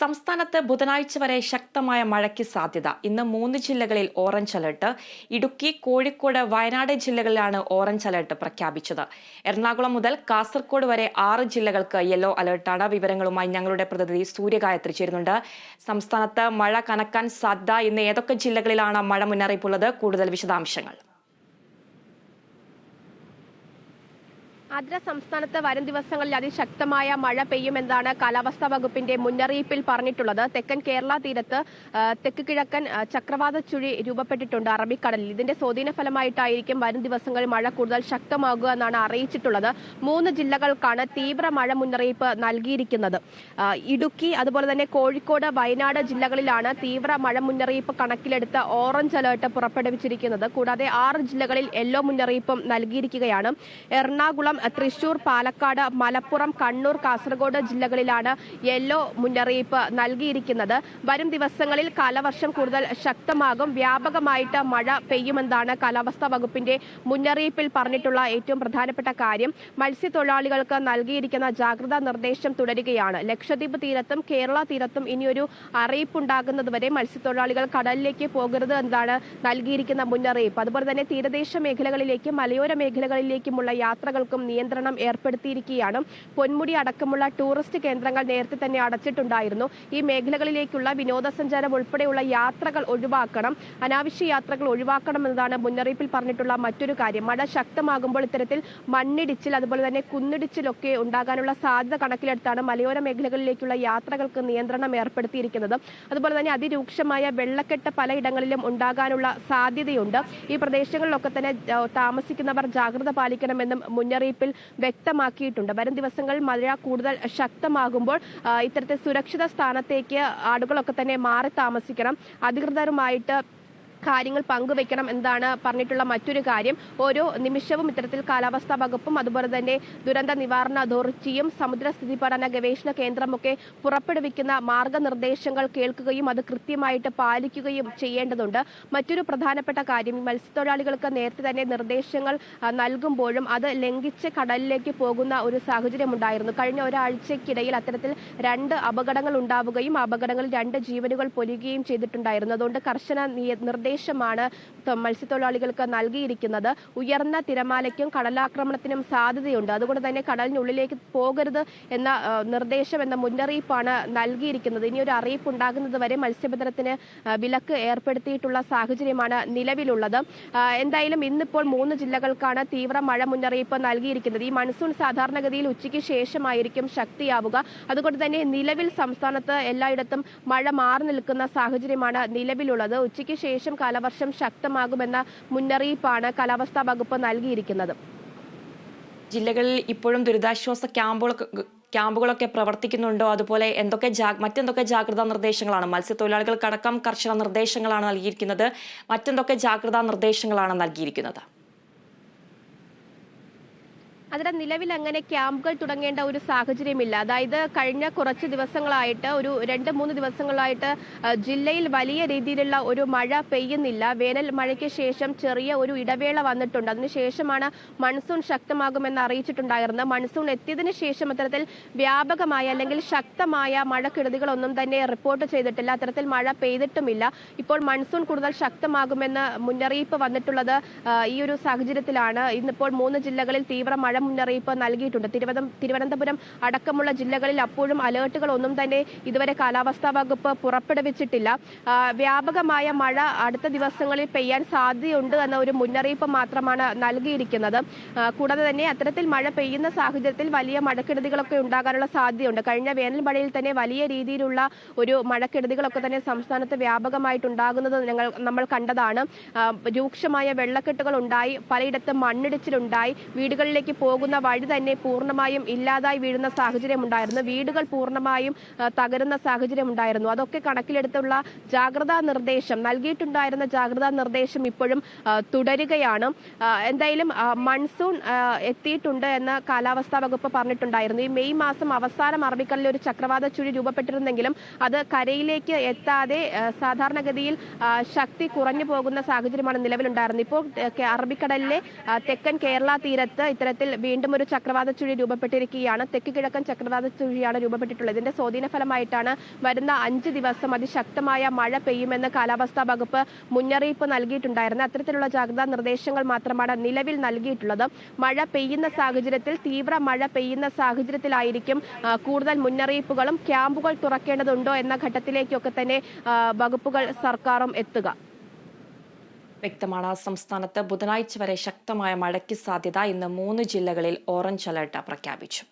സംസ്ഥാനത്ത് ബുധനാഴ്ച വരെ ശക്തമായ മഴയ്ക്ക് സാധ്യത. ഇന്ന് മൂന്ന് ജില്ലകളിൽ ഓറഞ്ച് അലർട്ട്. ഇടുക്കി കോഴിക്കോട് വയനാട് ജില്ലകളിലാണ് ഓറഞ്ച് അലർട്ട് പ്രഖ്യാപിച്ചത്. എറണാകുളം മുതൽ കാസർഗോഡ് വരെ ആറ് ജില്ലകൾക്ക് യെല്ലോ അലർട്ടാണ് വിവരങ്ങളുമായി ഞങ്ങളുടെ പ്രതിനിധി സൂര്യഗായത്രി ചേരുന്നുണ്ട് സംസ്ഥാനത്ത് മഴ കനക്കാൻ സാധ്യത. ഇന്ന് ഏതൊക്കെ ജില്ലകളിലാണ് മഴ മുന്നറിയിപ്പുള്ളത്? കൂടുതൽ വിശദാംശങ്ങൾ. ആന്ധ്ര സംസ്ഥാനത്ത് വരും ദിവസങ്ങളിൽ അതിശക്തമായ മഴ പെയ്യുമെന്നാണ് കാലാവസ്ഥാ വകുപ്പിന്റെ മുന്നറിയിപ്പിൽ പറഞ്ഞിട്ടുള്ളത്. തെക്കൻ കേരള തീരത്ത് തെക്ക് കിഴക്കൻ ചക്രവാത ചുഴി രൂപപ്പെട്ടിട്ടുണ്ട് അറബിക്കടലിൽ. ഇതിന്റെ സ്വാധീന ഫലമായിട്ടായിരിക്കും വരും ദിവസങ്ങളിൽ മഴ കൂടുതൽ ശക്തമാകുക എന്നാണ് അറിയിച്ചിട്ടുള്ളത്. മൂന്ന് ജില്ലകൾക്കാണ് തീവ്ര മഴ മുന്നറിയിപ്പ് നൽകിയിരിക്കുന്നത്. ഇടുക്കി അതുപോലെ തന്നെ കോഴിക്കോട് വയനാട് ജില്ലകളിലാണ് തീവ്ര മഴ മുന്നറിയിപ്പ് കണക്കിലെടുത്ത് ഓറഞ്ച് അലേർട്ട് പുറപ്പെടുവിച്ചിരിക്കുന്നത്. കൂടാതെ ആറ് ജില്ലകളിൽ യെല്ലോ മുന്നറിയിപ്പും നൽകിയിരിക്കുകയാണ്. എറണാകുളം തൃശൂർ പാലക്കാട് മലപ്പുറം കണ്ണൂർ കാസർഗോഡ് ജില്ലകളിലാണ് യെല്ലോ മുന്നറിയിപ്പ് നൽകിയിരിക്കുന്നത്. വരും ദിവസങ്ങളിൽ കാലവർഷം കൂടുതൽ ശക്തമാകും. വ്യാപകമായിട്ട് മഴ പെയ്യുമെന്നാണ് കാലാവസ്ഥാ വകുപ്പിന്റെ മുന്നറിയിപ്പിൽ പറഞ്ഞിട്ടുള്ള ഏറ്റവും പ്രധാനപ്പെട്ട കാര്യം. മത്സ്യത്തൊഴിലാളികൾക്ക് നൽകിയിരിക്കുന്ന ജാഗ്രതാ നിർദ്ദേശം തുടരുകയാണ്. ലക്ഷദ്വീപ് തീരത്തും കേരള തീരത്തും ഇനിയൊരു അറിയിപ്പുണ്ടാകുന്നതുവരെ മത്സ്യത്തൊഴിലാളികൾ കടലിലേക്ക് പോകരുത് എന്നാണ് നൽകിയിരിക്കുന്ന മുന്നറിയിപ്പ്. അതുപോലെ തന്നെ തീരദേശ മേഖലകളിലേക്കും മലയോര മേഖലകളിലേക്കുമുള്ള യാത്രകൾക്കും നിയന്ത്രണം ഏർപ്പെടുത്തിയിരിക്കുകയാണ്. പൊന്മുടി അടക്കമുള്ള ടൂറിസ്റ്റ് കേന്ദ്രങ്ങൾ നേരത്തെ തന്നെ അടച്ചിട്ടുണ്ടായിരുന്നു. ഈ മേഖലകളിലേക്കുള്ള വിനോദസഞ്ചാരം ഉൾപ്പെടെയുള്ള യാത്രകൾ ഒഴിവാക്കണം. അനാവശ്യ യാത്രകൾ ഒഴിവാക്കണം എന്നതാണ് മുന്നറിയിപ്പിൽ പറഞ്ഞിട്ടുള്ള മറ്റൊരു കാര്യം. മഴ ശക്തമാകുമ്പോൾ ഇത്തരത്തിൽ മണ്ണിടിച്ചിൽ അതുപോലെ തന്നെ കുന്നിടിച്ചിലൊക്കെ ഉണ്ടാകാനുള്ള സാധ്യത കണക്കിലെടുത്താണ് മലയോര മേഖലകളിലേക്കുള്ള യാത്രകൾക്ക് നിയന്ത്രണം ഏർപ്പെടുത്തിയിരിക്കുന്നത്. അതുപോലെ തന്നെ അതിരൂക്ഷമായ വെള്ളക്കെട്ട് പലയിടങ്ങളിലും ഉണ്ടാകാനുള്ള സാധ്യതയുണ്ട്. ഈ പ്രദേശങ്ങളിലൊക്കെ തന്നെ താമസിക്കുന്നവർ ജാഗ്രത പാലിക്കണമെന്നും മുന്നറിയിപ്പിൽ വ്യക്തമാക്കിയിട്ടുണ്ട്. വരും ദിവസങ്ങളിൽ മഴ കൂടുതൽ ശക്തമാകുമ്പോൾ ഇത്തരത്തെ സുരക്ഷിത സ്ഥാനത്തേക്ക് ആളുകളൊക്കെ തന്നെ മാറി താമസിക്കണം. അധികൃതരുമായിട്ട് കാര്യങ്ങൾ പങ്കുവെക്കണം എന്നതാണ് പറഞ്ഞിട്ടുള്ള മറ്റൊരു കാര്യം. ഓരോ നിമിഷവും ഇത്തരത്തിൽ കാലാവസ്ഥാ വകുപ്പും അതുപോലെ തന്നെ ദുരന്ത നിവാരണ അതോറിറ്റിയും സമുദ്രസ്ഥിതി പഠന ഗവേഷണ കേന്ദ്രമൊക്കെ പുറപ്പെടുവിക്കുന്ന മാർഗനിർദ്ദേശങ്ങൾ കേൾക്കുകയും അത് കൃത്യമായിട്ട് പാലിക്കുകയും ചെയ്യേണ്ടതുണ്ട്. മറ്റൊരു പ്രധാനപ്പെട്ട കാര്യം മത്സ്യത്തൊഴിലാളികൾക്ക് നേരത്തെ തന്നെ നിർദ്ദേശങ്ങൾ നൽകുമ്പോഴും അത് ലംഘിച്ച് കടലിലേക്ക് പോകുന്ന ഒരു സാഹചര്യം ഉണ്ടായിരുന്നു. കഴിഞ്ഞ ഒരാഴ്ചക്കിടയിൽ അത്തരത്തിൽ രണ്ട് അപകടങ്ങൾ ഉണ്ടാവുകയും അപകടങ്ങളിൽ രണ്ട് ജീവനുകൾ പൊലിയുകയും ചെയ്തിട്ടുണ്ടായിരുന്നു. അതുകൊണ്ട് കർശന നിയ- നിർദ്ദേശമാണ് മത്സ്യത്തൊഴിലാളികൾക്ക് നൽകിയിരിക്കുന്നത്. ഉയർന്ന തിരമാലയ്ക്കും കടലാക്രമണത്തിനും സാധ്യതയുണ്ട്. അതുകൊണ്ട് തന്നെ കടലിനുള്ളിലേക്ക് പോകരുത് എന്ന നിർദ്ദേശം എന്ന മുന്നറിയിപ്പാണ് നൽകിയിരിക്കുന്നത്. ഇനി ഒരു അറിയിപ്പ് ഉണ്ടാകുന്നത് വരെ മത്സ്യബന്ധനത്തിന് വിലക്ക് ഏർപ്പെടുത്തിയിട്ടുള്ള സാഹചര്യമാണ് നിലവിലുള്ളത്. എന്തായാലും ഇന്നിപ്പോൾ മൂന്ന് ജില്ലകൾക്കാണ് തീവ്ര മഴ മുന്നറിയിപ്പ് നൽകിയിരിക്കുന്നത്. ഈ മൺസൂൺ സാധാരണഗതിയിൽ ഉച്ചയ്ക്ക് ശേഷമായിരിക്കും ശക്തിയാവുക. അതുകൊണ്ട് തന്നെ നിലവിൽ സംസ്ഥാനത്ത് എല്ലായിടത്തും മഴ മാറി നിൽക്കുന്ന സാഹചര്യമാണ് നിലവിലുള്ളത്. ഉച്ചയ്ക്ക് ശേഷം കാലവർഷം ശക്തമാകുമെന്ന മുന്നറിയിപ്പാണ് കാലാവസ്ഥാ വകുപ്പ് നൽകിയിരിക്കുന്നത്. ജില്ലകളിൽ ഇപ്പോഴും ദുരിതാശ്വാസ ക്യാമ്പുകളൊക്കെ ക്യാമ്പുകളൊക്കെ പ്രവർത്തിക്കുന്നുണ്ടോ? അതുപോലെ എന്തൊക്കെ ജാ മറ്റെന്തൊക്കെ ജാഗ്രതാ നിർദ്ദേശങ്ങളാണ്? മത്സ്യത്തൊഴിലാളികൾക്കടക്കം കർശന നിർദ്ദേശങ്ങളാണ് നൽകിയിരിക്കുന്നത്. മറ്റെന്തൊക്കെ ജാഗ്രതാ നിർദ്ദേശങ്ങളാണ് നൽകിയിരിക്കുന്നത്? അതിന് നിലവിൽ അങ്ങനെ ക്യാമ്പുകൾ തുടങ്ങേണ്ട ഒരു സാഹചര്യമില്ല. അതായത് കഴിഞ്ഞ കുറച്ച് ദിവസങ്ങളായിട്ട് ഒരു രണ്ട് മൂന്ന് ദിവസങ്ങളായിട്ട് ജില്ലയിൽ വലിയ രീതിയിലുള്ള ഒരു മഴ പെയ്യുന്നില്ല. വേനൽ മഴയ്ക്ക് ശേഷം ചെറിയ ഒരു ഇടവേള വന്നിട്ടുണ്ട്. അതിനുശേഷമാണ് മൺസൂൺ ശക്തമാകുമെന്ന് അറിയിച്ചിട്ടുണ്ടായിരുന്നത്. മൺസൂൺ എത്തിയതിനു ശേഷം അത്തരത്തിൽ വ്യാപകമായ അല്ലെങ്കിൽ ശക്തമായ മഴക്കെടുതികളൊന്നും തന്നെ റിപ്പോർട്ട് ചെയ്തിട്ടില്ല. അത്തരത്തിൽ മഴ പെയ്തിട്ടുമില്ല. ഇപ്പോൾ മൺസൂൺ കൂടുതൽ ശക്തമാകുമെന്ന് മുന്നറിയിപ്പ് വന്നിട്ടുള്ളത് ഈ ഒരു സാഹചര്യത്തിലാണ്. ഇന്നിപ്പോൾ മൂന്ന് ജില്ലകളിൽ തീവ്ര മഴ മുന്നറിയിപ്പ് നൽകിയിട്ടുണ്ട്. തിരുവനന്തപുരം അടക്കമുള്ള ജില്ലകളിൽ അപ്പോഴും അലേർട്ടുകൾ ഒന്നും തന്നെ ഇതുവരെ കാലാവസ്ഥാ വകുപ്പ് പുറപ്പെടുവിച്ചിട്ടില്ല. വ്യാപകമായ മഴ അടുത്ത ദിവസങ്ങളിൽ പെയ്യാൻ സാധ്യതയുണ്ട് എന്ന ഒരു മുന്നറിയിപ്പ് മാത്രമാണ് നൽകിയിരിക്കുന്നത്. കൂടാതെ തന്നെ അത്തരത്തിൽ മഴ പെയ്യുന്ന സാഹചര്യത്തിൽ വലിയ മഴക്കെടുതികളൊക്കെ ഉണ്ടാകാനുള്ള സാധ്യതയുണ്ട്. കഴിഞ്ഞ വേനൽ മഴയിൽ തന്നെ വലിയ രീതിയിലുള്ള ഒരു മഴക്കെടുതികളൊക്കെ തന്നെ സംസ്ഥാനത്ത് വ്യാപകമായിട്ടുണ്ടാകുന്നത് ഞങ്ങൾ നമ്മൾ കണ്ടതാണ്. രൂക്ഷമായ വെള്ളക്കെട്ടുകൾ ഉണ്ടായി പലയിടത്തും മണ്ണിടിച്ചിലുണ്ടായി വീടുകളിലേക്ക് പോകുന്ന വഴി തന്നെ പൂർണമായും ഇല്ലാതായി വീഴുന്ന സാഹചര്യം ഉണ്ടായിരുന്നു വീടുകൾ പൂർണമായും തകരുന്ന സാഹചര്യം ഉണ്ടായിരുന്നു അതൊക്കെ കണക്കിലെടുത്തുള്ള ജാഗ്രതാ നിർദ്ദേശം നൽകിയിട്ടുണ്ടായിരുന്ന ജാഗ്രതാ നിർദ്ദേശം ഇപ്പോഴും തുടരുകയാണ്. എന്തായാലും മൺസൂൺ എത്തിയിട്ടുണ്ട് എന്ന് കാലാവസ്ഥാ വകുപ്പ് പറഞ്ഞിട്ടുണ്ടായിരുന്നു. ഈ മെയ് മാസം അവസാനം അറബിക്കടലിൽ ഒരു ചക്രവാത ചുഴി രൂപപ്പെട്ടിരുന്നെങ്കിലും അത് കരയിലേക്ക് എത്താതെ സാധാരണഗതിയിൽ ശക്തി കുറഞ്ഞു പോകുന്ന സാഹചര്യമാണ് നിലവിലുണ്ടായിരുന്നത്. ഇപ്പോൾ അറബിക്കടലിലെ തെക്കൻ കേരള തീരത്ത് ഇത്തരത്തിൽ വീണ്ടും ഒരു ചക്രവാത ചുഴി രൂപപ്പെട്ടിരിക്കുകയാണ്. തെക്ക് കിഴക്കൻ ചക്രവാത ചുഴിയാണ് രൂപപ്പെട്ടിട്ടുള്ളത്. ഇതിന്റെ സ്വാധീന ഫലമായിട്ടാണ് വരുന്ന അഞ്ച് ദിവസം അതിശക്തമായ മഴ പെയ്യുമെന്ന് കാലാവസ്ഥാ വകുപ്പ് മുന്നറിയിപ്പ് നൽകിയിട്ടുണ്ടായിരുന്നു. അത്തരത്തിലുള്ള ജാഗ്രതാ നിർദ്ദേശങ്ങൾ മാത്രമാണ് നിലവിൽ നൽകിയിട്ടുള്ളത്. മഴ പെയ്യുന്ന സാഹചര്യത്തിൽ തീവ്ര മഴ പെയ്യുന്ന സാഹചര്യത്തിലായിരിക്കും കൂടുതൽ മുന്നറിയിപ്പുകളും ക്യാമ്പുകൾ തുറക്കേണ്ടതുണ്ടോ എന്ന ഘട്ടത്തിലേക്കൊക്കെ തന്നെ വകുപ്പുകൾ സർക്കാരും എത്തുക. വ്യക്തമാണ്. സംസ്ഥാനത്ത് ബുധനാഴ്ച വരെ ശക്തമായ മഴയ്ക്ക് സാധ്യത. ഇന്ന് മൂന്ന് ജില്ലകളിൽ ഓറഞ്ച് അലർട്ട് പ്രഖ്യാപിച്ചു.